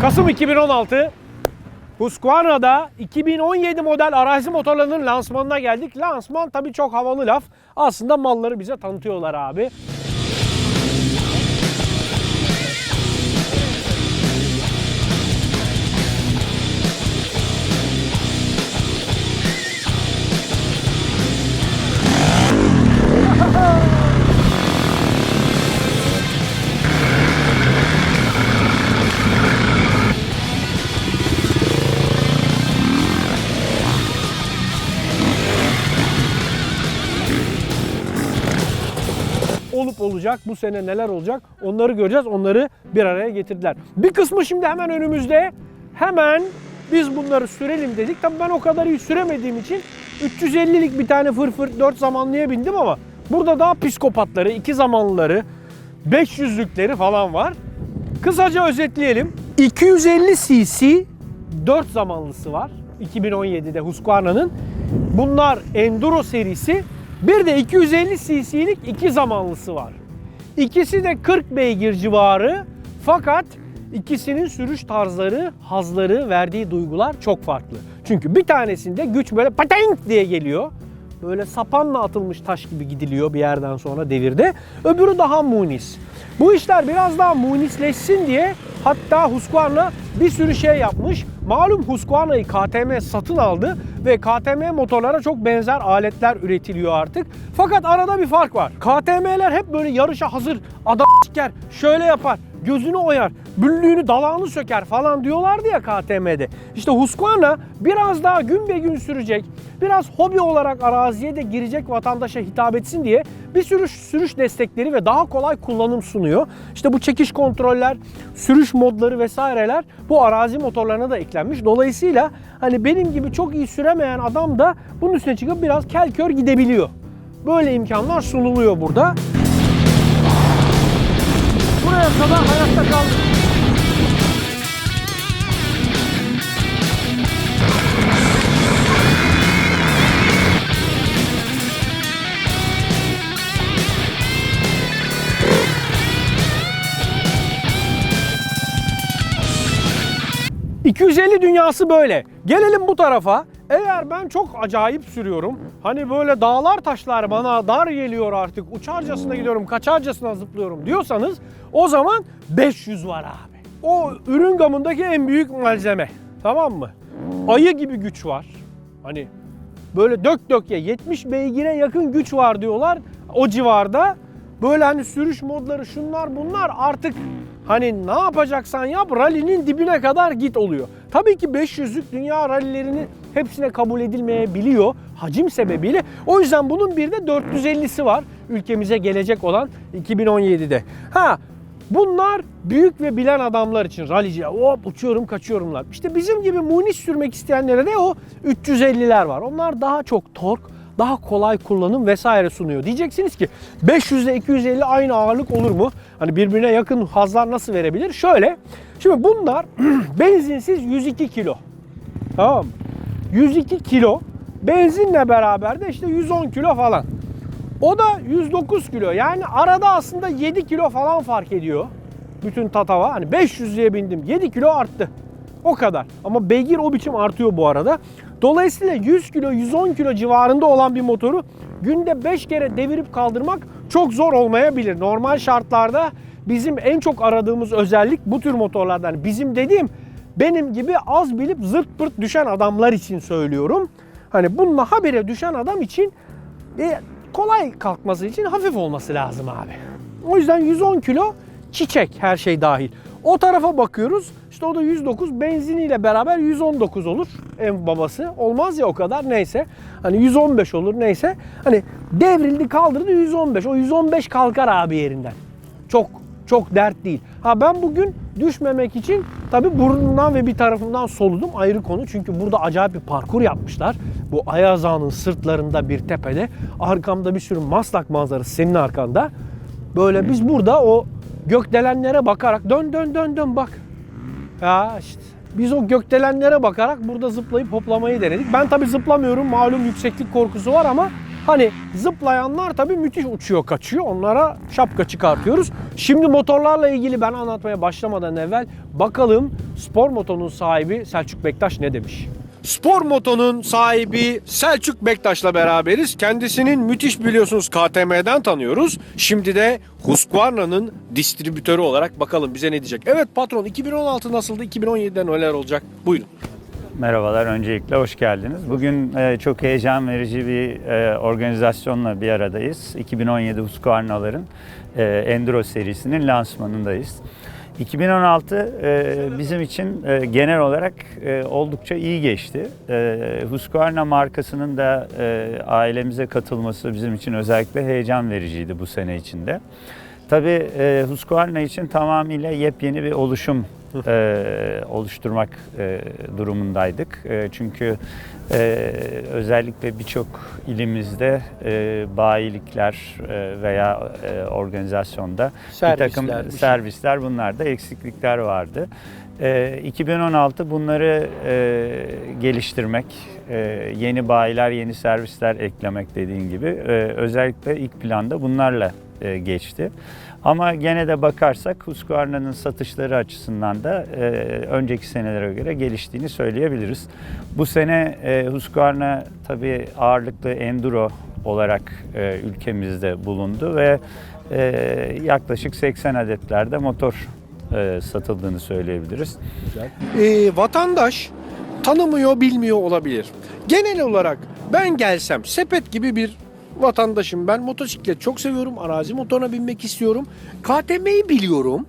Kasım 2016 Husqvarna'da 2017 model arazi motorlarının lansmanına geldik. Lansman tabii çok havalı laf. Aslında malları bize tanıtıyorlar abi. Olacak, bu sene neler olacak onları göreceğiz. Onları bir araya getirdiler. Bir kısmı şimdi hemen önümüzde. Hemen biz bunları sürelim dedik. Tabii ben o kadar iyi süremediğim için 350'lik bir tane fırfır 4 zamanlıya bindim ama burada daha psikopatları, iki zamanlıları, 500'lükleri falan var. Kısaca özetleyelim. 250 cc 4 zamanlısı var. 2017'de Husqvarna'nın. Bunlar Enduro serisi. Bir de 250 cc'lik iki zamanlısı var. İkisi de 40 beygir civarı. Fakat ikisinin sürüş tarzları, hazları, verdiği duygular çok farklı. Çünkü bir tanesinde güç böyle patenk diye geliyor. Böyle sapanla atılmış taş gibi gidiliyor bir yerden sonra devirde. Öbürü daha munis. Bu işler biraz daha munisleşsin diye hatta Husqvarna bir sürü şey yapmış. Malum Husqvarna'yı KTM satın aldı ve KTM motorlara çok benzer aletler üretiliyor artık. Fakat arada bir fark var. KTM'ler hep böyle yarışa hazır adam siker, şöyle yapar, gözünü oyar, büllüğünü dalağını söker falan diyorlardı ya KTM'de. İşte Husqvarna biraz daha gün be gün sürecek, biraz hobi olarak araziye de girecek vatandaşa hitap etsin diye bir sürü sürüş destekleri ve daha kolay kullanım sunuyor. İşte bu çekiş kontroller, sürüş modları vesaireler bu arazi motorlarına da eklenmiş. Dolayısıyla hani benim gibi çok iyi süremeyen adam da bunun üstüne çıkıp biraz kel kör gidebiliyor. Böyle imkanlar sunuluyor burada. Buraya kadar hayatta kaldım. ...250 dünyası böyle. Gelelim bu tarafa. Eğer ben çok acayip sürüyorum, hani böyle dağlar taşlar bana dar geliyor artık, uçarcasına gidiyorum, kaçarcasına zıplıyorum diyorsanız o zaman 500 var abi. O ürün gamındaki en büyük malzeme. Tamam mı? Ayı gibi güç var. Hani böyle dök dök ye 70 beygire yakın güç var diyorlar o civarda. Böyle hani sürüş modları şunlar bunlar artık hani ne yapacaksan yap rally'nin dibine kadar git oluyor. Tabii ki 500'lük dünya rallilerinin hepsine kabul edilmeyebiliyor hacim sebebiyle. O yüzden bunun bir de 450'si var ülkemize gelecek olan 2017'de. Ha Bunlar büyük ve bilen adamlar için rallici. Hop uçuyorum kaçıyorumlar. İşte bizim gibi munis sürmek isteyenlere de o 350'ler var. Onlar daha çok tork, daha kolay kullanım vesaire sunuyor. Diyeceksiniz ki 500 ile 250 aynı ağırlık olur mu? Hani birbirine yakın hazlar nasıl verebilir? Şöyle. Şimdi bunlar benzinsiz 102 kilo. Tamam mı? 102 kilo. Benzinle beraber de işte 110 kilo falan. O da 109 kilo. Yani arada aslında 7 kilo falan fark ediyor. Bütün tatava. Hani 500'lüye bindim. 7 kilo arttı. O kadar. Ama beygir o biçim artıyor bu arada. Dolayısıyla 100 kilo, 110 kilo civarında olan bir motoru günde 5 kere devirip kaldırmak çok zor olmayabilir. Normal şartlarda bizim en çok aradığımız özellik bu tür motorlardan. Yani bizim dediğim benim gibi az bilip zırt pırt düşen adamlar için söylüyorum. Hani bununla habire düşen adam için e, kolay kalkması için hafif olması lazım abi. O yüzden 110 kilo çiçek her şey dahil. O tarafa bakıyoruz. İşte o da 109 benziniyle beraber 119 olur en babası. Olmaz ya o kadar neyse. Hani 115 olur neyse. Hani devrildi kaldırdı 115. O 115 kalkar abi yerinden. Çok çok dert değil. Ha ben bugün düşmemek için tabi burnumdan ve bir tarafımdan soludum ayrı konu. Çünkü burada acayip bir parkur yapmışlar. Bu Ayaz Ağa'nın sırtlarında bir tepede. Arkamda bir sürü maslak manzarası senin arkanda. Böyle biz burada o gökdelenlere bakarak dön dön dön dön bak. Ya işte biz o gökdelenlere bakarak burada zıplayıp hoplamayı denedik. Ben tabi zıplamıyorum malum yükseklik korkusu var ama Hani zıplayanlar tabii müthiş uçuyor kaçıyor. Onlara şapka çıkartıyoruz. Şimdi motorlarla ilgili ben anlatmaya başlamadan evvel bakalım spor motonun sahibi Selçuk Bektaş ne demiş? Spor Moto'nun sahibi Selçuk Bektaş'la beraberiz. Kendisinin müthiş biliyorsunuz KTM'den tanıyoruz. Şimdi de Husqvarna'nın distribütörü olarak bakalım bize ne diyecek. Evet patron 2016 nasıldı? 2017'de neler olacak? Buyurun. Merhabalar, öncelikle hoş geldiniz. Bugün e, çok heyecan verici bir e, organizasyonla bir aradayız. 2017 Husqvarna'ların e, Enduro serisinin lansmanındayız. 2016 e, bizim için e, genel olarak e, oldukça iyi geçti. E, Husqvarna markasının da e, ailemize katılması bizim için özellikle heyecan vericiydi bu sene içinde. Tabii e, Husqvarna için tamamıyla yepyeni bir oluşum e, oluşturmak e, durumundaydık. E, çünkü e, özellikle birçok ilimizde e, bayilikler e, veya e, organizasyonda bir takım Servisler, bir şey. servisler bunlarda eksiklikler vardı. E, 2016 bunları e, geliştirmek, e, yeni bayiler, yeni servisler eklemek dediğin gibi e, özellikle ilk planda bunlarla geçti. Ama gene de bakarsak Husqvarna'nın satışları açısından da e, önceki senelere göre geliştiğini söyleyebiliriz. Bu sene e, Husqvarna tabii ağırlıklı enduro olarak e, ülkemizde bulundu ve e, yaklaşık 80 adetlerde motor e, satıldığını söyleyebiliriz. Ee, vatandaş tanımıyor, bilmiyor olabilir. Genel olarak ben gelsem sepet gibi bir vatandaşım. Ben motosiklet çok seviyorum. Arazi motoruna binmek istiyorum. KTM'yi biliyorum.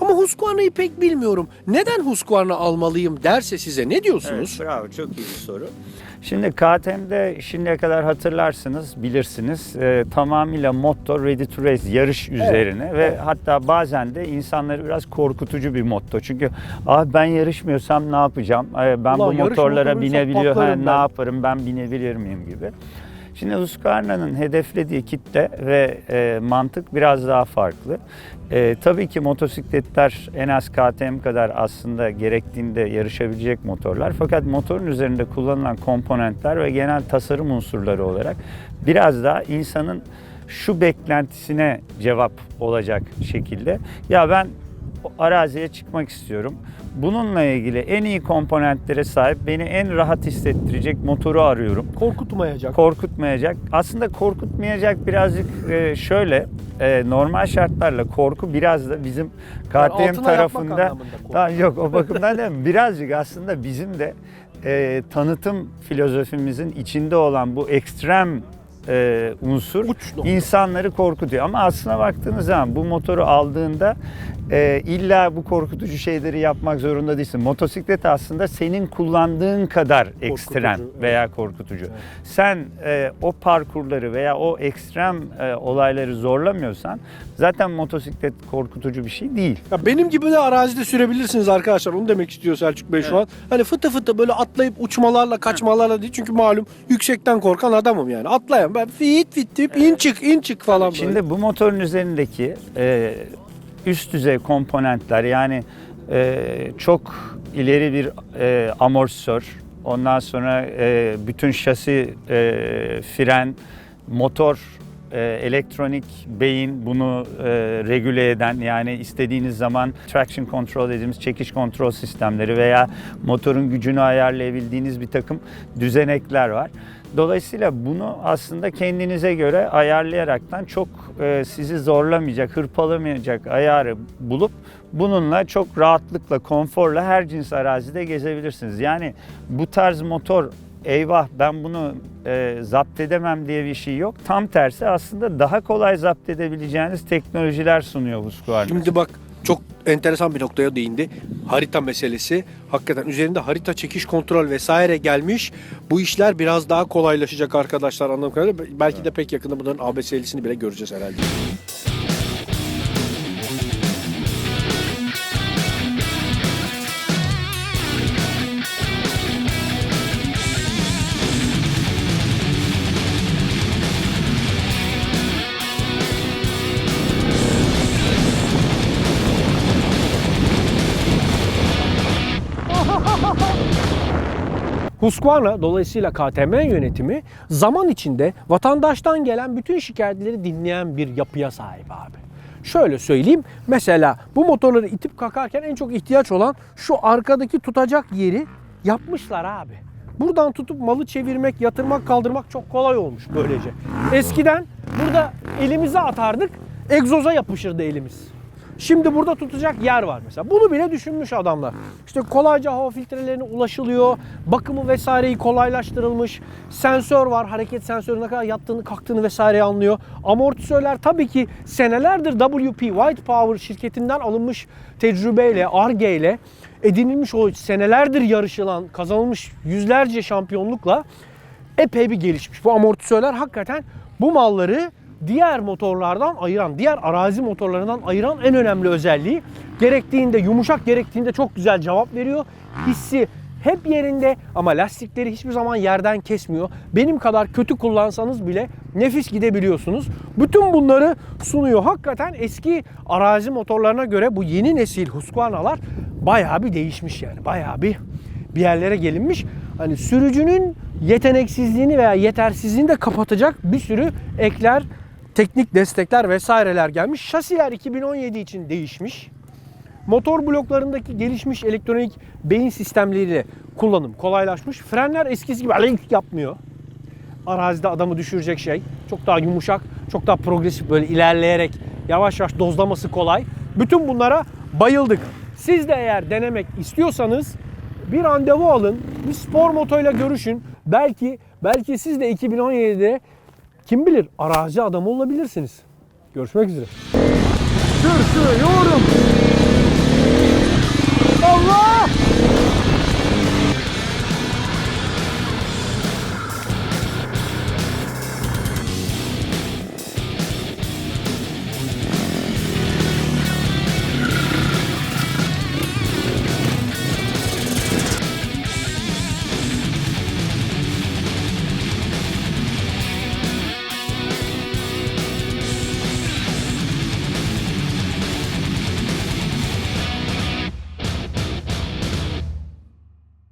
Ama Husqvarna'yı pek bilmiyorum. Neden Husqvarna almalıyım derse size ne diyorsunuz? Evet, bravo. Çok iyi bir soru. Şimdi KTM'de şimdiye kadar hatırlarsınız, bilirsiniz e, tamamıyla motto ready to race yarış üzerine ve evet. hatta bazen de insanları biraz korkutucu bir motto. Çünkü abi ben yarışmıyorsam ne yapacağım? Ay, Ben Ulan bu motorlara motoruysa binebiliyor, ha, ne yaparım ben binebilir miyim gibi. Şimdi Husqvarna'nın hedeflediği kitle ve e, mantık biraz daha farklı. E, tabii ki motosikletler en az KTM kadar aslında gerektiğinde yarışabilecek motorlar. Fakat motorun üzerinde kullanılan komponentler ve genel tasarım unsurları olarak biraz daha insanın şu beklentisine cevap olacak şekilde. Ya ben araziye çıkmak istiyorum. Bununla ilgili en iyi komponentlere sahip beni en rahat hissettirecek motoru arıyorum Korkutmayacak. korkutmayacak. Aslında korkutmayacak birazcık e, şöyle e, normal şartlarla korku biraz da bizim KTM tarafında. Daha yok o bakımdan değil mi? Birazcık aslında bizim de e, tanıtım filozofimizin içinde olan bu ekstrem e, unsur insanları korkutuyor. Ama aslına baktığınız zaman bu motoru aldığında e, illa bu korkutucu şeyleri yapmak zorunda değilsin. Motosiklet aslında senin kullandığın kadar ekstrem Korkutucu, veya korkutucu. Sen e, o parkurları veya o ekstrem e, olayları zorlamıyorsan zaten motosiklet korkutucu bir şey değil. Ya benim gibi de arazide sürebilirsiniz arkadaşlar. Onu demek istiyor Selçuk Bey şu an. Hani fıtı fıtı böyle atlayıp uçmalarla kaçmalarla değil. Çünkü malum yüksekten korkan adamım yani. Atlayan ben fit fit deyip in çık in çık falan böyle. Şimdi bu motorun üzerindeki e, üst düzey komponentler yani e, çok ileri bir e, amortisör, ondan sonra e, bütün şasi, e, fren, motor, e, elektronik beyin bunu e, regüle eden yani istediğiniz zaman traction control dediğimiz çekiş kontrol sistemleri veya motorun gücünü ayarlayabildiğiniz bir takım düzenekler var. Dolayısıyla bunu aslında kendinize göre ayarlayaraktan çok e, sizi zorlamayacak, hırpalamayacak ayarı bulup bununla çok rahatlıkla, konforla her cins arazide gezebilirsiniz. Yani bu tarz motor eyvah ben bunu e, zapt edemem diye bir şey yok. Tam tersi aslında daha kolay zapt edebileceğiniz teknolojiler sunuyor Husqvarna. Şimdi bak çok enteresan bir noktaya değindi. Harita meselesi. Hakikaten üzerinde harita çekiş kontrol vesaire gelmiş. Bu işler biraz daha kolaylaşacak arkadaşlar anladığım kadarıyla. Belki de pek yakında bunların ABS'lisini bile göreceğiz herhalde. Husqvarna dolayısıyla KTM yönetimi zaman içinde vatandaştan gelen bütün şikayetleri dinleyen bir yapıya sahip abi. Şöyle söyleyeyim. Mesela bu motorları itip kakarken en çok ihtiyaç olan şu arkadaki tutacak yeri yapmışlar abi. Buradan tutup malı çevirmek, yatırmak, kaldırmak çok kolay olmuş böylece. Eskiden burada elimize atardık, egzoza yapışırdı elimiz. Şimdi burada tutacak yer var mesela. Bunu bile düşünmüş adamlar. İşte kolayca hava filtrelerine ulaşılıyor. Bakımı vesaireyi kolaylaştırılmış. Sensör var. Hareket sensörü ne kadar yattığını kalktığını vesaireyi anlıyor. Amortisörler tabii ki senelerdir WP White Power şirketinden alınmış tecrübeyle, ARGE ile edinilmiş o senelerdir yarışılan, kazanılmış yüzlerce şampiyonlukla epey bir gelişmiş. Bu amortisörler hakikaten bu malları diğer motorlardan ayıran, diğer arazi motorlarından ayıran en önemli özelliği. Gerektiğinde yumuşak, gerektiğinde çok güzel cevap veriyor. Hissi hep yerinde ama lastikleri hiçbir zaman yerden kesmiyor. Benim kadar kötü kullansanız bile nefis gidebiliyorsunuz. Bütün bunları sunuyor. Hakikaten eski arazi motorlarına göre bu yeni nesil Husqvarna'lar bayağı bir değişmiş yani. Bayağı bir bir yerlere gelinmiş. Hani sürücünün yeteneksizliğini veya yetersizliğini de kapatacak bir sürü ekler, teknik destekler vesaireler gelmiş. Şasiler 2017 için değişmiş. Motor bloklarındaki gelişmiş elektronik beyin sistemleriyle kullanım kolaylaşmış. Frenler eskisi gibi alink yapmıyor. Arazide adamı düşürecek şey. Çok daha yumuşak, çok daha progresif böyle ilerleyerek yavaş yavaş dozlaması kolay. Bütün bunlara bayıldık. Siz de eğer denemek istiyorsanız bir randevu alın. Bir spor motoyla görüşün. Belki belki siz de 2017'de kim bilir arazi adamı olabilirsiniz. Görüşmek üzere. Sür sür yorum. Allah!